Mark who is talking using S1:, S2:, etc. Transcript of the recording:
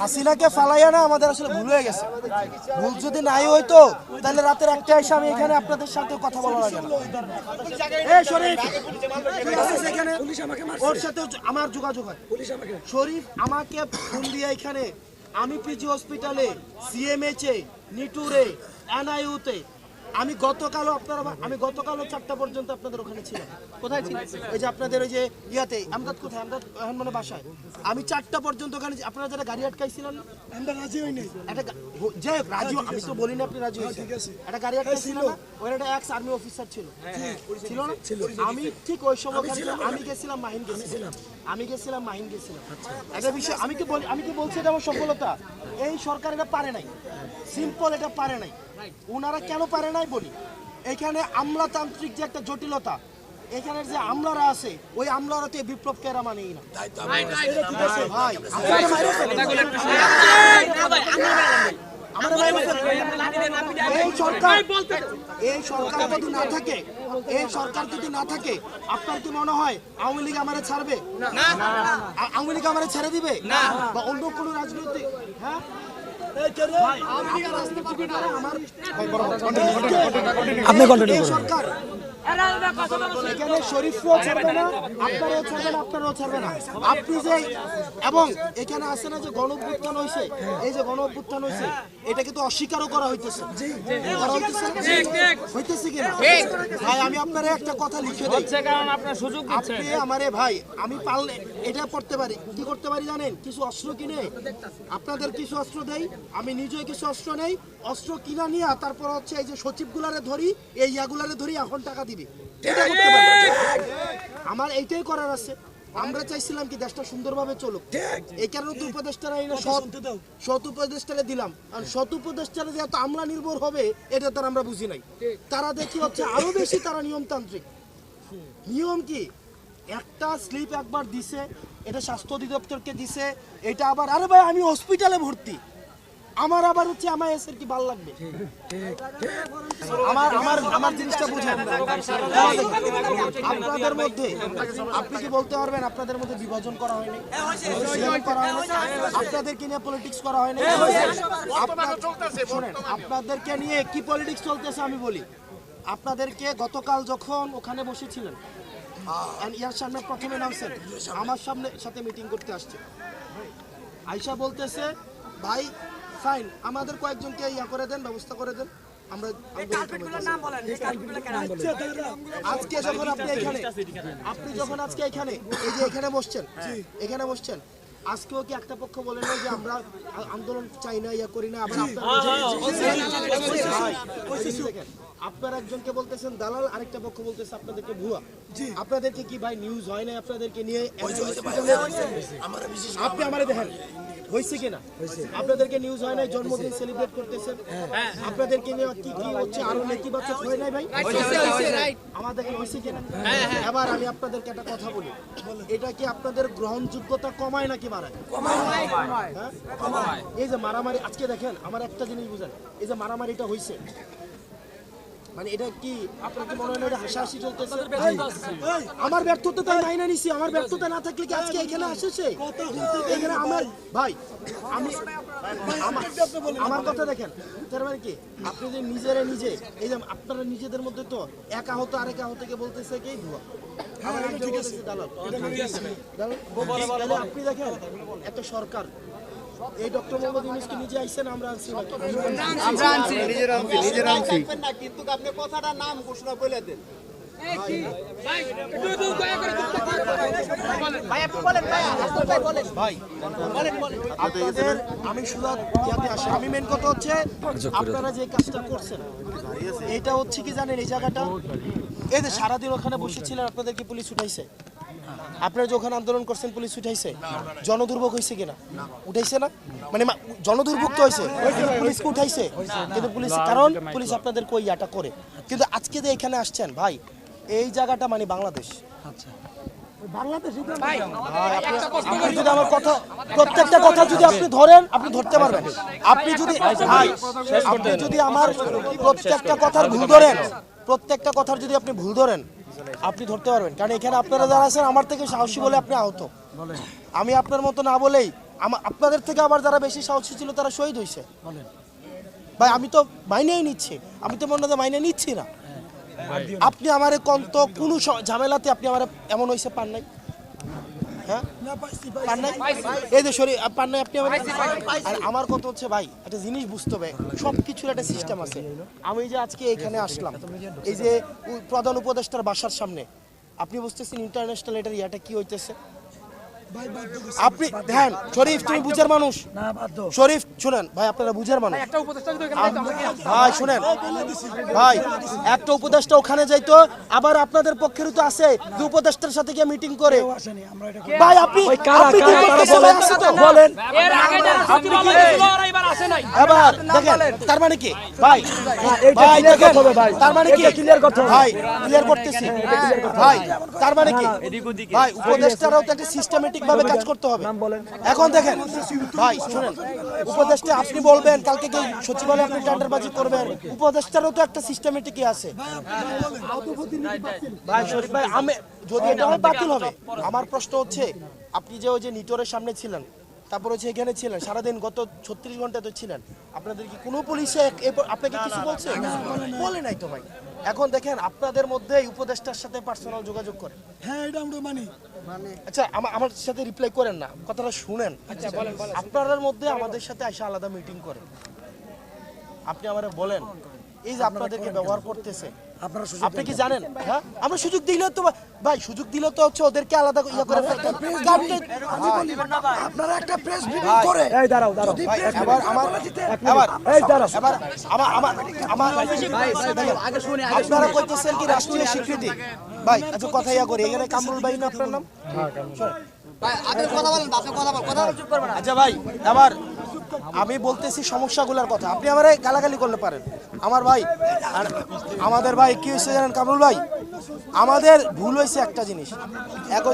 S1: হাসিনাকে ফালাইয়া না, আমাদের আসলে ভুল হয়ে গেছে। ভুল যদি নাই হইতো, তাহলে রাতের একটা এসে আমি এখানে আপনাদের সাথে কথা বলা লাগে ওর সাথে আমার যোগাযোগ হয়। শরীফ, আমাকে ফোন দিয়ে এখানে, আমি পিজি হসপিটালে সিএমএইচে নিটুরে এনআইউতে আমি গতকালও আপনারা আমি গতকালও চারটা পর্যন্ত আপনাদের ওখানে ছিলাম। কোথায় ছিলেন? ওই যে আপনাদের ওই যে ইয়াতে আমদাদ কোথায়? আমদাদ এখন মানে বাসায়। আমি চারটা পর্যন্ত ওখানে আপনারা যারা গাড়ি আটকাইছিলেন?
S2: আমরা রাজি হই নাই।
S1: একটা গা- হো- যে রাজু আমি তো বলিনি আপনি রাজু হয়েছেন। একটা গাড়ি আটকাইছিল না? ওর একটা এক্স আর্মি অফিসার ছিল। ছিল না? আমি ঠিক ওই সময় আমি গেছিলাম মাহিন গেছিলাম। আমি গেছিলাম মাহিন গেছিলাম। একটা বিষয় আমি কি বলি আমি কি বলছি এটা আমার সফলতা? এই সরকার এটা পারে নাই। সিম্পল এটা পারে নাই। ওনারা কেন পারে নাই বলি? এখানে আমলাতান্ত্রিক যে একটা জটিলতা এখানের যে আমলারা আছে ওই আমলারাতে বিপ্লবকে এরা মানেই না। এই সরকার এই সরকার যদি না থাকে এই সরকার যদি না থাকে আপনার কি মনে হয় আওয়ামী লীগ আমারে ছাড়বে? আওয়ামী লীগ আমারে ছেড়ে দিবে? বা অন্য কোনো রাজনৈতিক হ্যাঁ?
S2: আপনি কন্টিনিউ
S1: সরকার এখানে শরীফও ছাড়বে না আপনারও ছাড়বে না আপনারও ছাড়বে না। আপনি যে এবং এখানে আছে না যে গণ অভ্যুত্থান হয়েছে এই যে গণ অভ্যুত্থান হয়েছে এটা কিন্তু অস্বীকারও করা হইতেছে। করা হইতেছে না? হইতেছে কি ভাই আমি আপনার একটা কথা লিখে দিই।
S3: কারণ আপনার সুযোগ
S1: আপনি আমারে ভাই আমি পারলে এটা করতে পারি। কি করতে পারি জানেন? কিছু অস্ত্র কিনে। আপনাদের কিছু অস্ত্র দেই। আমি নিজেও কিছু অস্ত্র নেই। অস্ত্র কিনা নিয়ে তারপর হচ্ছে এই যে সচিবগুলারে ধরি এই ইয়াগুলারে ধরি এখন টাকা দিবি। এটা করতে পারি আমার এইটাই করার আছে। আমরা চাইছিলাম কি দেশটা সুন্দরভাবে চলুক। এই কারণে তো উপদেষ্টারা এই সৎ সৎ উপদেষ্টারে দিলাম। আর সৎ উপদেষ্টারে যে এত আমলা নির্ভর হবে এটা তার আমরা বুঝি নাই। তারা দেখি হচ্ছে আরও বেশি তারা নিয়মতান্ত্রিক। নিয়ম কি? একটা স্লিপ একবার দিছে এটা স্বাস্থ্য অধিদপ্তরকে দিছে এটা আবার আরে ভাই আমি হসপিটালে ভর্তি। আমার আবার হচ্ছে আমার এসের কি ভালো লাগবে? আমার আমার আমার জিনিসটা বুঝেন। আপনাদের মধ্যে আপনি কি বলতে পারবেন আপনাদের মধ্যে বিভাজন করা হয়নি? করা হয়নি? আপনাদেরকে নিয়ে পলিটিক্স করা হয়নি? আপনার- শোনেন আপনাদেরকে নিয়ে কি পলিটিক্স চলতেছে আমি বলি। আপনাদেরকে গতকাল যখন ওখানে বসেছিলেন ইয়ার সামনে প্রথমে নামছেন আমার সামনে সাথে মিটিং করতে আসছে। আয়সা বলতেছে ভাই ফাইন আমাদের কয়েকজনকে ইয়া করে দেন ব্যবস্থা করে দেন। আমরা আজকে যখন আপনি এখানে আপনি যখন আজকে এখানে এই যে এখানে বসছেন এখানে বসছেন আজকেও কি একটা পক্ষ বলে না যে আমরা আন্দোলন চাই না ইয়া করি না আবার আপনারা আপনারা একজনকে বলতেছেন দালাল আরেকটা পক্ষ বলতেছে আপনাদেরকে ভুয়া। আপনাদেরকে কি ভাই নিউজ হয় না আপনাদেরকে নিয়ে আপনি আমারে দেখেন হয়েছে কিনা? আপনাদেরকে নিউজ হয় নাই জন্মদিন সেলিব্রেট করতেছেন। আপনাদেরকে নিয়ে কি কি হচ্ছে আরও নেতিবাচক হয় নাই ভাই? আমাদেরকে হয়েছে কিনা? এবার আমি আপনাদেরকে একটা কথা বলি। এটা কি আপনাদের গ্রহণযোগ্যতা কমায় নাকি বাড়ায়? হ্যাঁ? এই যে মারামারি আজকে দেখেন আমার একটা জিনিস বুঝেন। এই যে মারামারিটা হয়েছে। মানে এটা কি আপনার কি মনে হয় এটা হাসাহাসি চলতেছে আমার ব্যর্থতা তাই নিছি আমার ব্যর্থতা না থাকলে কি আজকে এখানে আসেছে এখানে আমার ভাই। আমি আমার- কথা দেখেন তার মানে কি? আপনি যে নিজেরা নিজে এই যে আপনারা নিজেদের মধ্যে তো এক আহত আরেক আহতকে বলতেছে কি? ভুয়া আমার একজন বলতেছে দালাল। দালাল? আপনি দেখেন এত সরকার এই ডক্টর মোহাম্মদ ইউনুস কি নিজে আইছেন আমরা আনছি নাকি?
S4: থাকবেন না কিন্তু আপনি কথাটা নাম ঘোষণা করে দেন।
S1: আমি শুধু ইয়াতে আসি আমি মেন কথা হচ্ছে আপনারা যে কাজটা করছেন এটা হচ্ছে কি জানেন এই জায়গাটা? এই যে সারাদিন ওখানে বসেছিলেন আপনাদেরকে পুলিশ উঠাইছে। আপনারা যে ওখানে আন্দোলন করছেন পুলিশ উঠাইছে? জনদুর্ভোগ হয়েছে কিনা? উঠাইছে না? মানে জনদুর্ভোগ তো হয়েছে পুলিশকে উঠাইছে। কিন্তু পুলিশ কারণ পুলিশ আপনাদের কই ইয়াটা করে? কিন্তু আজকে যে এখানে আসছেন ভাই এই জায়গাটা মানে বাংলাদেশ। ভাই, আপনি- আপনি যদি আমার কথা প্রত্যেকটা কথা যদি আপনি ধরেন আপনি ধরতে পারবেন। আপনি যদি ভাই আপনি যদি আমার প্রত্যেকটা কথার ভুল ধরেন প্রত্যেকটা কথার যদি আপনি ভুল ধরেন আপনি ধরতে পারবেন। কারণ এখানে আপনারা যারা আছেন আমার থেকে সাহসী বলে আপনি আহত। আমি আপনার মতো না বলেই আপনাদের থেকে আবার যারা বেশি সাহসী ছিল তারা শহীদ হয়েছে ভাই আমি তো মাইনেই নিচ্ছি। আমি তো মনে হয় মাইনে নিচ্ছি না। আপনি আমার কন্ত কোনো ঝামেলাতে আপনি আমার এমন হয়েছে হ্যাঁ পান নাই? এই যে সরি পান নাই আপনি আমার আর আমার কথা হচ্ছে ভাই একটা জিনিস বুঝতে হবে সব কিছুর একটা সিস্টেম আছে। আমি যে আজকে এখানে আসলাম এই যে প্রধান উপদেষ্টার বাসার সামনে আপনি বুঝতেছেন ইন্টারন্যাশনাল এটার ইয়াটা কি হইতেছে? আপনি দেখেন শরীফ তুমি বুঝার মানুষ। শরীফ শুনেন ভাই আপনারা বুঝার মানুষ। ভাই শুনেন। ভাই একটা উপদেষ্টা ওখানে যাইতো আবার আপনাদের পক্ষেরও তো আছে। যে উপদেষ্টার সাথে গিয়ে মিটিং করে।
S2: আসেনি আমরা এটা
S1: ভাই আপনি
S2: ওই কারা
S1: আপনি কি
S2: কারা তারা
S1: করতেছেন?
S2: বলেন।
S3: এবার আসে নাই।
S1: এবার দেখেন তার মানে কি? ভাই ভাই দেখেন
S2: করতে হবে ভাই।
S1: তার মানে কি?
S2: clear করতে
S1: ভাই ক্লিয়ার করতেছি। ভাই তার মানে কি? ভাই উপদেষ্টারাও তো একটা সিস্টেমেটিক ভাবে কাজ করতে হবে। এখন দেখেন ভাই শুনেন উপদেষ্টা আপনি বলবেন কালকে কি সচিবালয়ে আপনি টেন্ডারবাজি করবেন? উপদেষ্টারও তো একটা সিস্টেমেটিক আছে। ভাই শরীফ ভাই আমি যদি এটা হয় বাতিল হবে। আমার প্রশ্ন হচ্ছে আপনি যে ওই যে নিটোরের সামনে ছিলেন তারপর হচ্ছে এখানে ছিলেন সারাদিন গত ছত্রিশ ঘণ্টা তো ছিলেন আপনাদের কি কোনো পুলিশে আপনাকে কিছু বলছে? বলে নাই তো ভাই। এখন দেখেন আপনাদের মধ্যে উপদেষ্টার সাথে পার্সোনাল যোগাযোগ করে।
S2: হ্যাঁ এটা আমরা মানি।
S1: আচ্ছা আমার সাথে রিপ্লাই করেন না কথাটা শুনেন। আচ্ছা বলেন আপনাদের মধ্যে আমাদের সাথে এসে আলাদা মিটিং করে আপনি আমার বলেন এই যে আপনাদেরকে ব্যবহার করতেছে আপনি কি জানেন? হ্যাঁ? আমরা সুযোগ দিলে তো ভাই সুযোগ দিলে তো হচ্ছে ওদেরকে আলাদা ইয়ে করে
S2: আমি বলি আপনারা একটা প্রেস মিটিং করে এই দাঁড়াও দাঁড়াও
S1: ভাই এবার আমার এবার
S2: এই দাঁড়াও।
S1: এবার আমার আমার আমার আপনারা কইতেছেন কি রাষ্ট্রীয় স্বীকৃতি? ভাই আচ্ছা কথা ইয়া করি এখানে কামরুল ভাই না আপনার নাম? আচ্ছা ভাই এবার আমি বলতেছি সমস্যাগুলোর কথা। আপনি আমার গালাগালি করলে পারেন। আমার ভাই, আর আমাদের ভাই কি হয়েছে জানেন কামরুল ভাই? আমাদের ভুল হয়েছে একটা জিনিস। এক